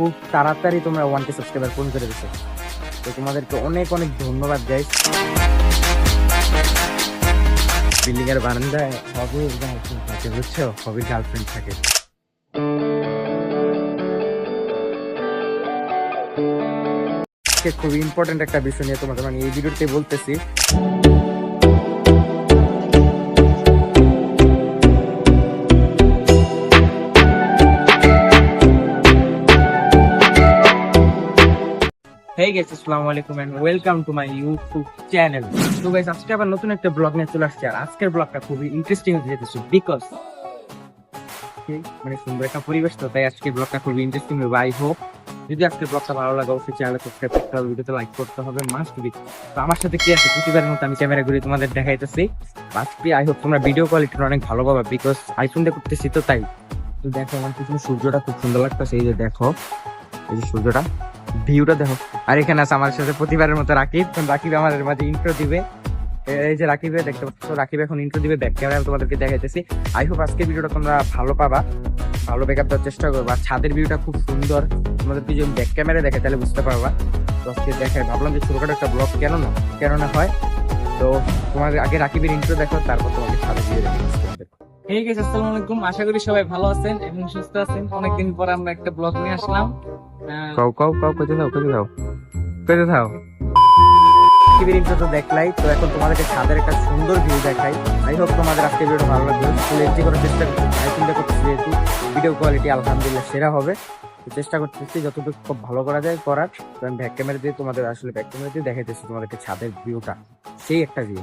খুব তাড়াতাড়ি তোমরা ওয়ান কে সাবস্ক্রাইবার পূরণ করে দিছো। তো তোমাদেরকে অনেক অনেক ধন্যবাদ গাইস বিল্ডিং এর বারান্দায় হবে গার্লফ্রেন্ড থাকে, বুঝছ? হবে গার্লফ্রেন্ড থাকে। খুবই ইম্পর্টেন্ট একটা বিষয় নিয়ে তোমাদের মানে এই ভিডিওতে বলতেছি। হেই আজকে আবার নতুন একটা ব্লগ নিয়ে চলে আসছে। আর আজকের ব্লগটা খুবই ইন্টারেস্টিং হতে যেতেছে বিকজ মানে সুন্দর একটা পরিবেশ তো, তাই আজকের ব্লগটা খুবই ইন্টারেস্টিং হবে। আই হোপ যদি ব্লগটা ভালো লাগে, অবশ্যই চ্যানেল সাবস্ক্রাইব করতে হবে, ভিডিওতে লাইক করতে হবে মাস্ট বি তো আমার সাথে কি আছে? প্রতিবারের মতো আমি ক্যামেরা ঘুরে তোমাদের দেখাইতেছি। আই হোপ তোমরা ভিডিও কোয়ালিটিটা অনেক ভালো পাবা বিকজ আইফোন দিয়ে করতেছি তো তাই। তো দেখো, আমার পিছনে সূর্যটা খুব সুন্দর লাগতেছে, এই যে দেখো, এই যে সূর্যটা। ভিউটা দেখো। আর এখানে আছে আমার সাথে প্রতিবারের মতো রাকিব। রাকিব আমাদের মাঝে ইন্ট্রো দিবে। এই যে রাকিবে, দেখতে পাচ্ছ? রাকিব এখন ইন্ট্রো দিবে ব্যাক ক্যামেরা তোমাদেরকে দেখাইতেছি। আই হোপ আজকে ভিডিওটা তোমরা ভালো পাবা। ভালো ব্যাকআপ দেওয়ার চেষ্টা করবা। আর ছাদের ভিউটা খুব সুন্দর। তোমাদেরকে যদি ব্যাক ক্যামেরা দেখে তাহলে বুঝতে পারবা। তো আজকে দেখাই ভাবলাম যে ছোটখাটো একটা ব্লগ কেন না কেন না হয়। তো তোমাদের আগে রাকিবের ইন্ট্রো দেখো, তারপর তোমাকে ছাদের ভিউ দেখে এই গেছে আসসালামু আলাইকুম। আশা করি সবাই ভালো আছেন এবং সুস্থ আছেন। অনেকদিন পর আমরা একটা ব্লগ নিয়ে আসলাম। কাউ কাউ কাউ কোথায় যাও কোথায় যাও। কোথায় যাও। রাকিবের তো দেখলাই তো এখন তোমাদেরকে ছাদের একটা সুন্দর ভিউ দেখাই। আই হোপ তোমাদের আজকে ভিডিওটা ভালো লাগবে। ফুল এনজয় করার চেষ্টা করছি আই চিন্তা করতেছি যেহেতু ভিডিও কোয়ালিটি আলহামদুলিল্লাহ সেরা হবে। চেষ্টা করতেছি যতটুকু খুব ভালো করা যায় করার। তো আমি ব্যাক ক্যামেরা দিয়ে তোমাদের আসলে ব্যাক ক্যামেরা দিয়ে দেখাইতেছি তোমাদেরকে ছাদের ভিউটা সেই একটা ভিউ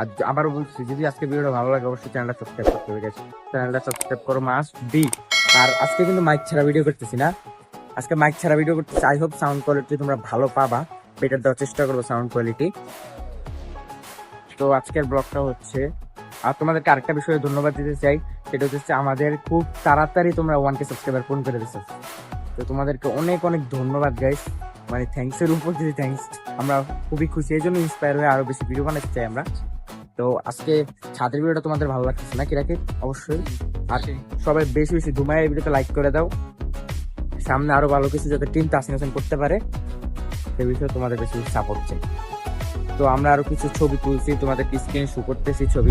আর আবারও বলছি, যদি আজকে ভিডিওটা ভালো লাগে, অবশ্যই চ্যানেলটা সাবস্ক্রাইব করতে হবে চ্যানেলটা সাবস্ক্রাইব করো মাস্ট বি আর আজকে কিন্তু মাইক ছাড়া ভিডিও করতেছি না। আজকে মাইক ছাড়া ভিডিও করতেছি। আই হোপ সাউন্ড কোয়ালিটি তোমরা ভালো পাবা। বেটার দেওয়ার চেষ্টা করব সাউন্ড কোয়ালিটি তো আজকের ব্লগটা হচ্ছে, আর তোমাদেরকে আরেকটা বিষয়ে ধন্যবাদ দিতে চাই। সেটা হচ্ছে আমাদের খুব তাড়াতাড়ি তোমরা ওয়ান কে সাবস্ক্রাইবার পূরণ করে দিচ্ছ তো তোমাদেরকে অনেক অনেক ধন্যবাদ গাইস মানে থ্যাঙ্কস এর উপর যদি থ্যাঙ্কস আমরা খুবই খুশি। এই জন্য ইন্সপায়ার হয়ে আরও বেশি ভিডিও বানাতে চাই আমরা। তো আজকে ছাদের ভিডিওটা তোমাদের ভালো লাগতেছে নাকি রাখি অবশ্যই। আর সবাই বেশি বেশি ধুমায় এই ভিডিওতে লাইক করে দাও। সামনে আরও ভালো কিছু যাতে টিম তাসিন হোসেন করতে পারে সেই বিষয়ে তোমাদের বেশি সাপোর্ট চাই। তো আমরা আরও কিছু ছবি তুলছি তোমাদের স্ক্রিন শো করতেছি ছবি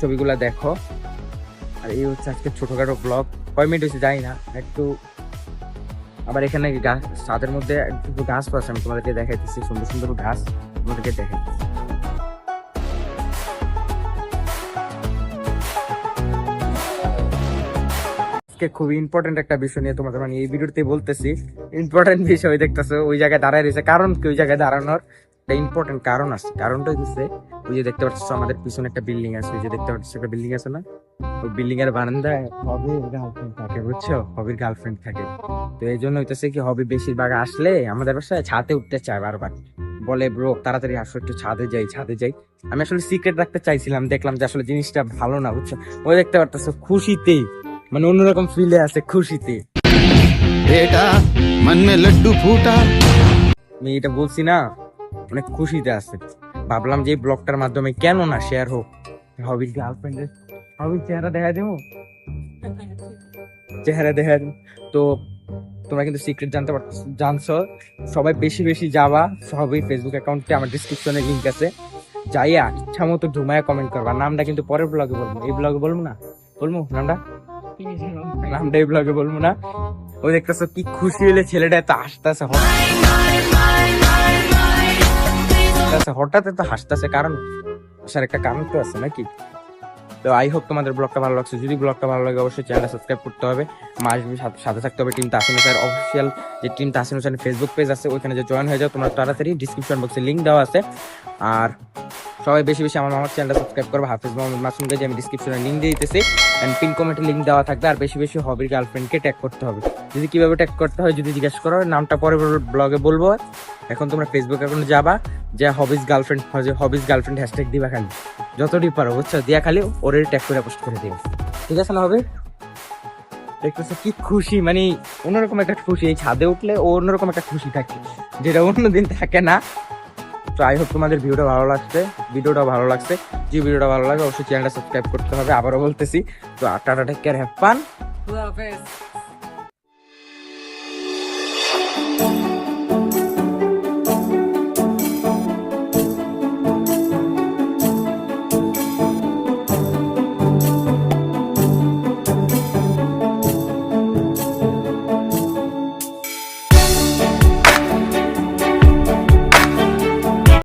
ছবিগুলো দেখো। আর এই হচ্ছে আজকে ছোটখাটো ব্লগ কয় মিনিট হয়েছে জানি না একটু আবার এখানে গাছ ছাদের মধ্যে একটু ঘাস পাচ্ছে আমি তোমাদেরকে দেখাইতেছি সুন্দর সুন্দর ঘাস তোমাদেরকে দেখাইতেছি। আজকে খুবই ইম্পর্টেন্ট একটা বিষয় নিয়ে তোমাদের মানে এই ভিডিওতে বলতেছি। ইম্পর্টেন্ট বিষয় দেখতেছো, ওই জায়গায় দাঁড়ায় রয়েছে। কারণ কি? ওই জায়গায় দাঁড়ানোর একটা ইম্পর্টেন্ট কারণ আছে। কারণটা হচ্ছে, ওই যে দেখতে পাচ্ছ আমাদের পিছনে একটা বিল্ডিং আছে। ওই যে দেখতে পাচ্ছ একটা বিল্ডিং আছে না? ওই বিল্ডিং এর বারান্দায় হবির গার্লফ্রেন্ড থাকে, বুঝছ? হবির গার্লফ্রেন্ড থাকে। তো এই জন্য হইতেছে কি হবি বেশিরভাগ আসলে আমাদের বাসায় ছাদে উঠতে চায় বারবার। বলে, ব্রো, তাড়াতাড়ি আসো, একটু ছাদে যাই ছাদে যাই। আমি আসলে সিক্রেট রাখতে চাইছিলাম, দেখলাম যে আসলে জিনিসটা ভালো না, বুঝছ? ওই দেখতে পারতেছো, খুশিতেই মানে অন্যরকম ফিলে আছে খুশিতে। এটা মন মে লাড্ডু ফুটা। আমি এটা বলছি না অনেক খুশিতে আছে। ভাবলাম যে ব্লগটার মাধ্যমে কেন না শেয়ার হোক। হবির গার্লফ্রেন্ডের হবির চেহারা দেখা দিব চেহারা দেখা তো তোমরা কিন্তু সিক্রেট জানতে পার জানছো সবাই বেশি বেশি যাবা। সবই ফেসবুক অ্যাকাউন্টে আমার ডিসক্রিপশনে লিঙ্ক আছে। যাইয়া ইচ্ছা মতো ঢুমায়া কমেন্ট করবা। নামটা কিন্তু পরের ব্লগে বলব। এই ব্লগে বলব না? বলব? নামটা? নামটা এই ব্লগে বলব না। ওই দেখতেছো কি খুশি হলে ছেলেটা এত হাসতেছে হাসতেছে, হঠাৎ এত হাসতেছে। কারণ আসার একটা কারণ তো আছে নাকি? তো আই হোপ তোমাদের ব্লগটা ভালো লাগছে। যদি ব্লগটা ভালো লাগে, অবশ্যই চ্যানেলটা সাবস্ক্রাইব করতে হবে। মাস সাথে থাকতে হবে টিম তাসিন হোসেন। অফিসিয়াল যে team Tasin Hossain Facebook page আছে, ওইখানে যে জয়েন হয়ে যাও। তোমরা তাড়াতাড়ি ডিসক্রিপশন বক্সে লিঙ্ক দেওয়া আছে। আর সবাই বেশি বেশি আমার মামার চ্যানেলটা সাবস্ক্রাইব করবে। হাফিজ মোহাম্মদ মাসুম গাজী আমি ডিসক্রিপশনে লিঙ্ক দিয়ে দিতেছি। অ্যান্ড পিন কমেন্টে লিঙ্ক দেওয়া থাকবে। আর বেশি বেশি হবির গার্লফ্রেন্ডকে ট্যাগ করতে হবে। যদি কীভাবে ট্যাগ করতে হয়, যদি জিজ্ঞেস করো, নামটা পরে ব্লগে বলব। এখন তোমরা ফেসবুক অ্যাকাউন্টে যাবা, যে hobbies girlfriend hobbies girlfriend hashtag দিবা খালি। যতটি পারো, বুঝছ? দিয়া খালি ওর ট্যাগ করে পোস্ট করে দিবে ঠিক আছে না, হবে? দেখতেছে কি খুশি মানে অন্যরকম একটা খুশি। এই ছাদে উঠলে ও অন্যরকম একটা খুশি থাকে, যেটা অন্যদিন থাকে না। আই হোপ তোমাদের ভিডিওটা ভালো লাগছে। ভিডিওটা ভালো লাগছে। যে ভিডিওটা ভালো লাগে অবশ্যই চ্যানেলটা সাবস্ক্রাইব করতে হবে, আবারও বলতেছি। তো tata take care have fun